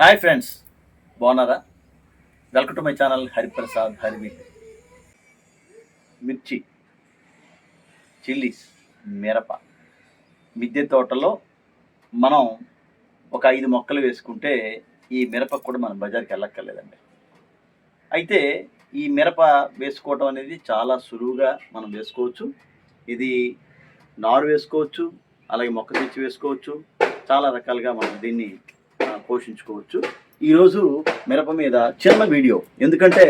Hi friends బాగున్నారా? Welcome to my channel Hariprasad హరివి mirchi chillies మిరప. మిద్దె తోటలో మనం ఒక ఐదు మొక్కలు వేసుకుంటే ఈ మిరప కూడా మనం బజార్కి వెళ్ళక్కర్లేదండి. అయితే ఈ మిరప వేసుకోవడం అనేది చాలా సులువుగా మనం వేసుకోవచ్చు. ఇది నారు వేసుకోవచ్చు అలాగే మొక్క తెచ్చి వేసుకోవచ్చు. చాలా రకాలుగా మనం దీన్ని పోషించుకోవచ్చు. ఈరోజు మిరప మీద చిన్న వీడియో. ఎందుకంటే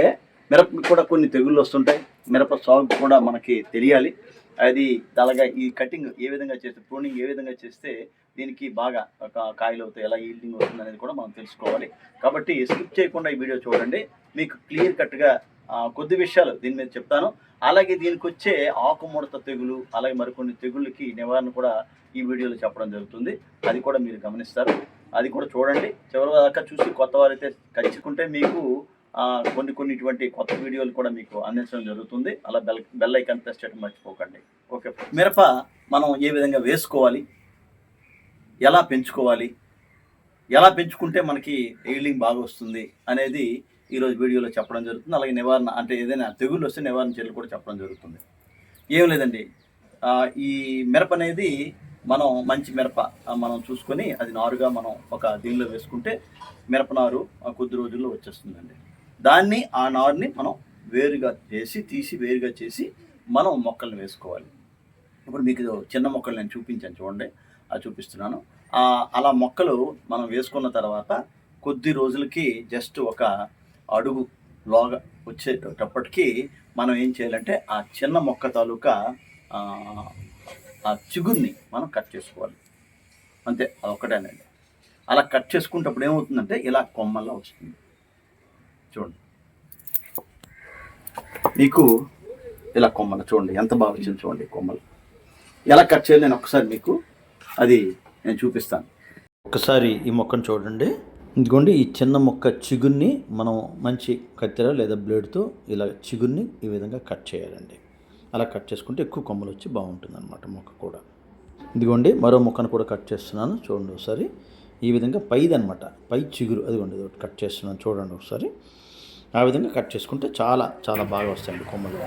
మిరప కూడా కొన్ని తెగుళ్ళు వస్తుంటాయి. మిరప సాగు కూడా మనకి తెలియాలి. అది అలాగా ఈ కటింగ్ ఏ విధంగా చేస్తే ప్రూనింగ్ ఏ విధంగా చేస్తే దీనికి బాగా ఒక కాయలు అవుతాయి ఎలా ఈల్డింగ్ అవుతుంది అనేది కూడా మనం తెలుసుకోవాలి. కాబట్టి స్కిప్ చేయకుండా ఈ వీడియో చూడండి. మీకు క్లియర్ కట్గా కొద్ది విషయాలు దీని మీద చెప్తాను. అలాగే దీనికి వచ్చే ఆకుముడత తెగులు అలాగే మరికొన్ని తెగుళ్ళకి నివారణ కూడా ఈ వీడియోలో చెప్పడం జరుగుతుంది. అది కూడా మీరు గమనిస్తారు. అది కూడా చూడండి. చివరి దాకా చూసి కొత్త వారైతే కలుసుకుంటే మీకు కొన్ని కొన్ని ఇటువంటి కొత్త వీడియోలు కూడా మీకు అందించడం జరుగుతుంది. అలా బెల్ బెల్ ఐకాన్ ప్రెస్ చేయడం మర్చిపోకండి. ఓకే మిరప మనం ఏ విధంగా వేసుకోవాలి? ఎలా పెంచుకోవాలి? ఎలా పెంచుకుంటే మనకి ఎయిలింగ్ బాగా వస్తుంది అనేది ఈరోజు వీడియోలో చెప్పడం జరుగుతుంది. అలాగే నివారణ అంటే ఏదైనా తెగుళ్ళు వస్తే నివారణ చర్యలు కూడా చెప్పడం జరుగుతుంది. ఏం లేదండి. ఈ మిరప అనేది మనం మంచి మిరప మనం చూసుకొని అది నారుగా మనం ఒక దీనిలో వేసుకుంటే మిరప నారు ఆ, కొద్ది రోజుల్లో వచ్చేస్తుందండి. దాన్ని ఆ నారుని మనం వేరుగా చేసి తీసి వేరుగా చేసి మనం మొక్కల్ని వేసుకోవాలి. ఇప్పుడు మీకు చిన్న మొక్కలు నేను చూపించాను చూడండి అది చూపిస్తున్నాను. అలా మొక్కలు మనం వేసుకున్న తర్వాత కొద్ది రోజులకి జస్ట్ ఒక అడుగు లోగా వచ్చేటప్పటికి మనం ఏం చేయాలంటే ఆ చిన్న మొక్క తాలూకా ఆ, చిగుర్ని మనం కట్ చేసుకోవాలి. అంతే అదొక్కటేనండి. అలా కట్ చేసుకుంటప్పుడు ఏమవుతుందంటే ఇలా కొమ్మల్లా వస్తుంది. చూడండి. మీకు ఇలా కొమ్మలు చూడండి ఎంత బాగా వచ్చింది చూడండి కొమ్మలు. ఎలా కట్ చేయాలి నేను ఒకసారి మీకు అది నేను చూపిస్తాను. ఒకసారి ఈ మొక్కను చూడండి. ఇదిగోండి ఈ చిన్న మొక్క చిగుర్ని మనం మంచి కత్తెర లేదా బ్లేడ్తో ఇలా చిగుర్ని ఈ విధంగా కట్ చేయాలండి. అలా కట్ చేసుకుంటే ఎక్కువ కొమ్మలు వచ్చి బాగుంటుంది అనమాట మొక్క కూడా. ఇదిగోండి మరో మొక్కను కూడా కట్ చేస్తున్నాను. చూడండి ఒకసారి. ఈ విధంగా పైది అనమాట పై చిగురు. అదిగోండి ఇది ఒకటి కట్ చేస్తున్నాను. చూడండి ఒకసారి. ఆ విధంగా కట్ చేసుకుంటే చాలా చాలా బాగా వస్తాయండి కొమ్మలు.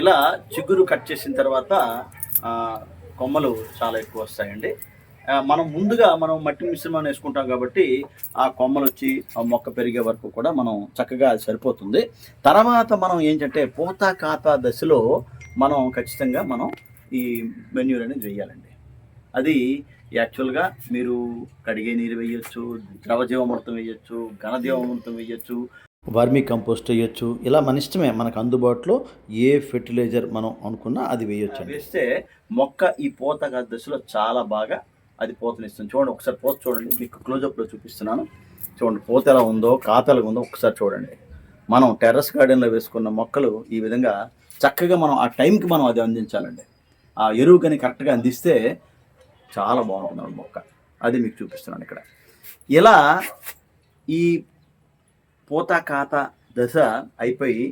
ఇలా చిగురు కట్ చేసిన తర్వాత కొమ్మలు చాలా ఎక్కువ వస్తాయండి. మనం ముందుగా మనం మట్టి మిశ్రమాన్ని వేసుకుంటాం కాబట్టి ఆ కొమ్మలు వచ్చి ఆ మొక్క పెరిగే వరకు కూడా మనం చక్కగా అది సరిపోతుంది. తర్వాత మనం ఏంటంటే పూత కాత దశలో మనం ఖచ్చితంగా మనం ఈ మెన్యూర్ అనేది వేయాలండి. అది యాక్చువల్గా మీరు కడిగే నీరు వేయచ్చు ద్రవజీవమృతం వేయచ్చు ఘనజీవమృతం వేయచ్చు వర్మీ కంపోస్ట్ వేయచ్చు ఇలా మన ఇష్టమే మనకు అందుబాటులో ఏ ఫెర్టిలైజర్ మనం అనుకున్నా అది వేయచ్చు వేస్తే మొక్క ఈ పూత దశలో చాలా బాగా అది పూతనిస్తుంది చూడండి ఒకసారి పూత చూడండి. మీకు క్లోజప్లో చూపిస్తున్నాను. చూడండి పూత ఎలా ఉందో కాత ఎలా ఉందో ఒకసారి చూడండి. మనం టెర్రస్ గార్డెన్లో వేసుకున్న మొక్కలు ఈ విధంగా చక్కగా మనం ఆ టైంకి మనం అది అందించాలండి. ఆ ఎరువు కానీ కరెక్ట్గా అందిస్తే చాలా బాగుంటుంది మొక్క. అది మీకు చూపిస్తున్నాను ఇక్కడ. ఇలా ఈ పూత కాత దశ అయిపోయి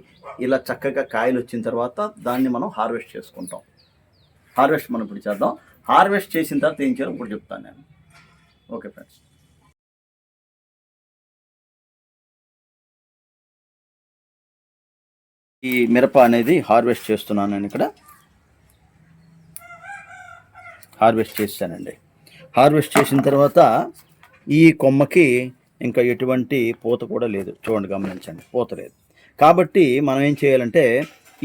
ఇలా చక్కగా కాయలు వచ్చిన తర్వాత దాన్ని మనం హార్వెస్ట్ చేసుకుంటాం. హార్వెస్ట్ మనం ఇప్పుడు చేద్దాం. హార్వెస్ట్ చేసిన తర్వాత ఏం చేయాలో ఇప్పుడు చెప్తాను నేను. Okay friends. ఈ మిరప అనేది హార్వెస్ట్ చేస్తున్నాను నేను ఇక్కడ. హార్వెస్ట్ చేశానండి హార్వెస్ట్ చేసిన తర్వాత ఈ కొమ్మకి ఇంకా ఎటువంటి పూత కూడా లేదు. చూడండి గమనించండి పూత లేదు. కాబట్టి మనం ఏం చేయాలంటే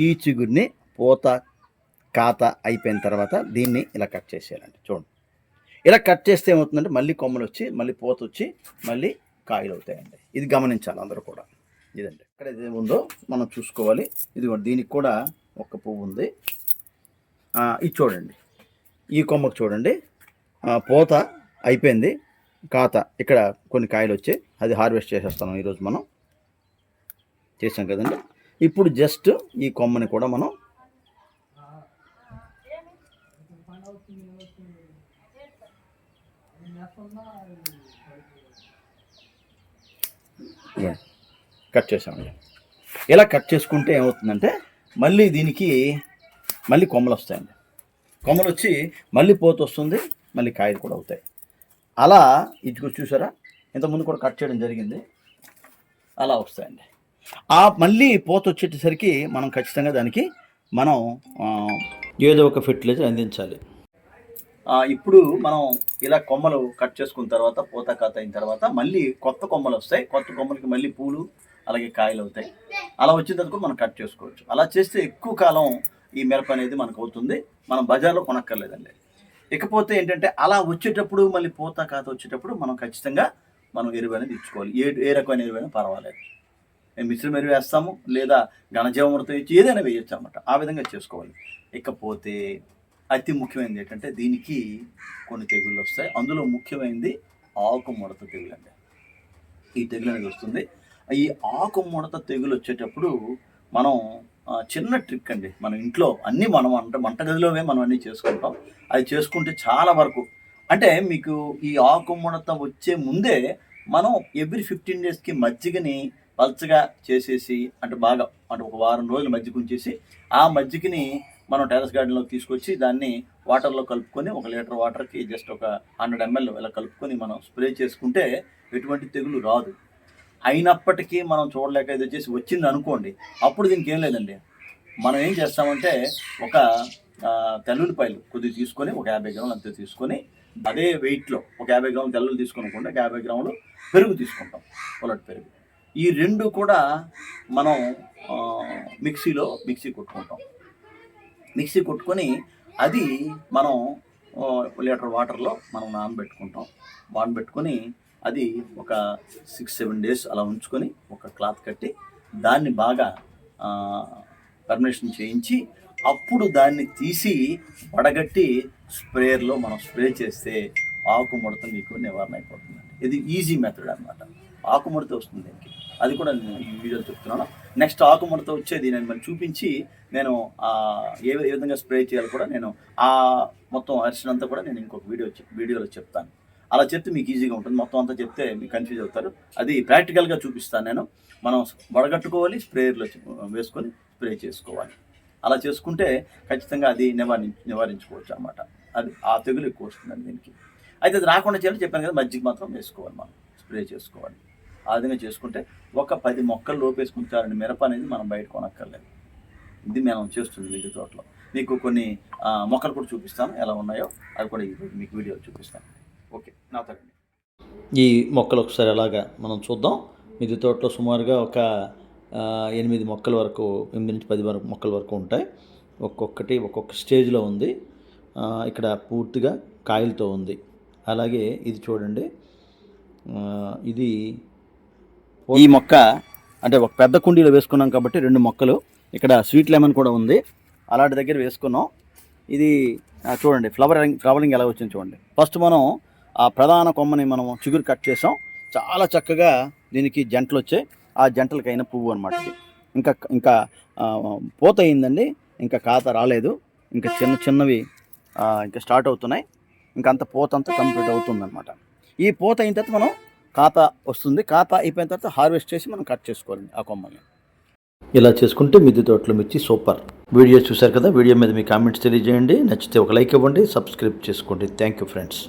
ఈ చిగురిని పూత కాత అయిపోయిన తర్వాత దీన్ని ఇలా కట్ చేసేయాలండి. చూడండి. ఇలా కట్ చేస్తే ఏమవుతుందంటే మళ్ళీ కొమ్మలు వచ్చి మళ్ళీ పూత వచ్చి మళ్ళీ కాయలు అవుతాయండి. ఇది గమనించాలి అందరూ కూడా. ఇదండి. ఇక్కడ ఇది ఉందో మనం చూసుకోవాలి. ఇదిగోండి దీనికి కూడా ఒక పువ్వు ఉంది. ఇది చూడండి. ఈ కొమ్మకు చూడండి. పూత అయిపోయింది. కాత ఇక్కడ కొన్ని కాయలు వచ్చాయి అది హార్వెస్ట్ చేసేస్తాం ఈరోజు మనం. చేసాం కదండి. ఇప్పుడు జస్ట్ ఈ కొమ్మని కూడా మనం యా, కట్ చేసామండి ఇలా కట్ చేసుకుంటే ఏమవుతుందంటే మళ్ళీ దీనికి మళ్ళీ కొమ్మలు వస్తాయండి. కొమ్మలు వచ్చి మళ్ళీ పోత వస్తుంది మళ్ళీ కాయలు కూడా అవుతాయి. అలా ఇది చూసారా? ఇంతకుముందు కూడా కట్ చేయడం జరిగింది. అలా వస్తాయండి. ఆ మళ్ళీ పోత వచ్చేటసరికి మనం ఖచ్చితంగా దానికి మనం ఏదో ఒక ఫెర్టిలైజర్ అందించాలి. ఇప్పుడు మనం ఇలా కొమ్మలు కట్ చేసుకున్న తర్వాత పూత కాత అయిన తర్వాత మళ్ళీ కొత్త కొమ్మలు వస్తాయి. కొత్త కొమ్మలకి మళ్ళీ పూలు అలాగే కాయలు అవుతాయి. అలా వచ్చిన తర్వాత కూడా మనం కట్ చేసుకోవచ్చు. అలా చేస్తే ఎక్కువ కాలం ఈ మిరప అనేది మనకు అవుతుంది. మనం బజార్లో కొనక్కర్లేదండి. ఇకపోతే ఏంటంటే అలా వచ్చేటప్పుడు మళ్ళీ పూత కాత వచ్చేటప్పుడు మనం ఖచ్చితంగా మనం ఎరువు అనేది ఇచ్చుకోవాలి. ఏ ఏ రకమైన ఎరువైనా పర్వాలేదు. మేము మిశ్రమ ఎరువు వేస్తాము లేదా ఘనజీవామృతం ఇచ్చి ఏదైనా వేయొచ్చు అనమాట ఆ విధంగా చేసుకోవాలి. ఇకపోతే అతి ముఖ్యమైనది ఏంటంటే దీనికి కొన్ని తెగుళ్ళు వస్తాయి. అందులో ముఖ్యమైనది ఆకుముడత తెగులు అండి ఈ తెగులు అనేది వస్తుంది. ఈ ఆకుముడత తెగులు వచ్చేటప్పుడు మనం చిన్న ట్రిక్ అండి. మన ఇంట్లో అన్నీ మనం అంటే వంటగదిలోనే మనం అన్నీ చేసుకుంటాం. అది చేసుకుంటే చాలా వరకు అంటే మీకు ఈ ఆకుముడత వచ్చే ముందే మనం ఎవ్రీ ఫిఫ్టీన్ డేస్కి మజ్జిగని పల్చగా చేసేసి అంటే బాగా అంటే ఒక వారం రోజులు మజ్జిగ ఉంచేసి ఆ మజ్జిగని మనం టెరస్ గార్డెన్లోకి తీసుకొచ్చి దాన్ని వాటర్లో కలుపుకొని ఒక లీటర్ వాటర్కి జస్ట్ ఒక హండ్రెడ్ ఎంఎల్ ఇలా కలుపుకొని మనం స్ప్రే చేసుకుంటే ఎటువంటి తెగులు రాదు. అయినప్పటికీ మనం చూడలేక ఇది వచ్చేసి వచ్చింది అనుకోండి అప్పుడు దీనికి ఏం లేదండి. మనం ఏం చేస్తామంటే ఒక తెల్లుల్లిపాయలు కొద్దిగా తీసుకొని ఒక యాభై గ్రాములు అంతే తీసుకొని అదే వెయిట్లో ఒక యాభై గ్రాములు తెల్లులు తీసుకోకుండా ఒక యాభై గ్రాములు పెరుగు తీసుకుంటాం పొలట్ పెరుగు. ఈ రెండు కూడా మనం మిక్సీలో మిక్సీ కొట్టుకుంటాం. మిక్సీ కొట్టుకొని అది మనం లీటర్ వాటర్లో మనం నానబెట్టుకుంటాం. నానబెట్టుకొని అది ఒక సిక్స్ సెవెన్ డేస్ అలా ఉంచుకొని ఒక క్లాత్ కట్టి దాన్ని బాగా పర్మినేషన్ చేయించి అప్పుడు దాన్ని తీసి వడగట్టి స్ప్రేయర్లో మనం స్ప్రే చేస్తే ఆకు ముడత మీకు నివారణ అయిపోతుందండి. ఇది ఈజీ మెథడ్ అనమాట ఆకు ముడత వస్తుంది దీనికి. అది కూడా నేను ఈ వీడియోలో చెప్తున్నాను. నెక్స్ట్ ఆకుముడత వచ్చేది నేను మరి చూపించి నేను ఏ ఏ విధంగా స్ప్రే చేయాలో కూడా నేను ఆ మొత్తం అరిసిన అంతా కూడా నేను ఇంకొక వీడియో చెప్- వీడియోలో చెప్తాను. అలా చెప్తే మీకు ఈజీగా ఉంటుంది. మొత్తం అంతా చెప్తే మీకు కన్ఫ్యూజ్ అవుతారు. అది ప్రాక్టికల్గా చూపిస్తాను నేను. మనం వడగట్టుకోవాలి స్ప్రేయర్లో వేసుకొని స్ప్రే చేసుకోవాలి. అలా చేసుకుంటే ఖచ్చితంగా అది నివారి నివారించుకోవచ్చు అనమాట అది ఆ తెగులు ఎక్కువ వస్తుందండి దీనికి. అయితే అది రాకుండా చేయాలి. చెప్పాను కదా మజ్జిగ మాత్రం వేసుకోవాలి మనం. స్ప్రే చేసుకోవాలి. ఆ విధంగా చేసుకుంటే ఒక పది మొక్కలు లోపేసుకుంటారండి మిరప అనేది మనం బయట కొనక్కర్లేదు. ఇది మనం చేస్తుంది మిద్దె తోటలో. మీకు కొన్ని మొక్కలు కూడా చూపిస్తాను. ఎలా ఉన్నాయో అది కూడా ఈ- మీకు వీడియో చూపిస్తాను. ఓకే నా తరండి ఈ మొక్కలు ఒకసారి ఎలాగా మనం చూద్దాం. మిద్దె తోటలో సుమారుగా ఒక ఎనిమిది మొక్కల వరకు ఎనిమిది నుంచి పది వరకు మొక్కల వరకు ఉంటాయి. ఒక్కొక్కటి ఒక్కొక్క స్టేజ్లో ఉంది. ఇక్కడ పూర్తిగా కాయలతో ఉంది. అలాగే ఇది చూడండి. ఇది ఈ మొక్క అంటే ఒక పెద్ద కుండీలో వేసుకున్నాం కాబట్టి రెండు మొక్కలు. ఇక్కడ స్వీట్ లెమన్ కూడా ఉంది. అలాంటి దగ్గర వేసుకున్నాం. ఇది చూడండి ఫ్లవరింగ్ ఫ్లవరింగ్ ఎలా వచ్చింది చూడండి. ఫస్ట్ మనం ఆ ప్రధాన కొమ్మని మనం చిగురు కట్ చేసాం. చాలా చక్కగా దీనికి జంటలు వచ్చాయి. ఆ జంటలకైన పువ్వు అనమాట ఇంకా ఇంకా పూత అయిందండి. ఇంకా కాత రాలేదు. ఇంకా చిన్న చిన్నవి ఇంకా స్టార్ట్ అవుతున్నాయి. ఇంకా అంత పూత అంతా కంప్లీట్ అవుతుంది ఈ పూత అయిన తర్వాత మనం ఖాతా వస్తుంది. ఖాతా అయిపోయిన తర్వాత హార్వెస్ట్ చేసి మనం కట్ చేసుకోవాలండి ఆ కొమ్మల్ని. ఇలా చేసుకుంటే మిద్దె తోటలో మిర్చి సూపర్. వీడియో చూశారు కదా వీడియో మీద మీ కామెంట్స్ తెలియజేయండి. నచ్చితే ఒక లైక్ ఇవ్వండి సబ్స్క్రైబ్ చేసుకోండి. Thank you friends.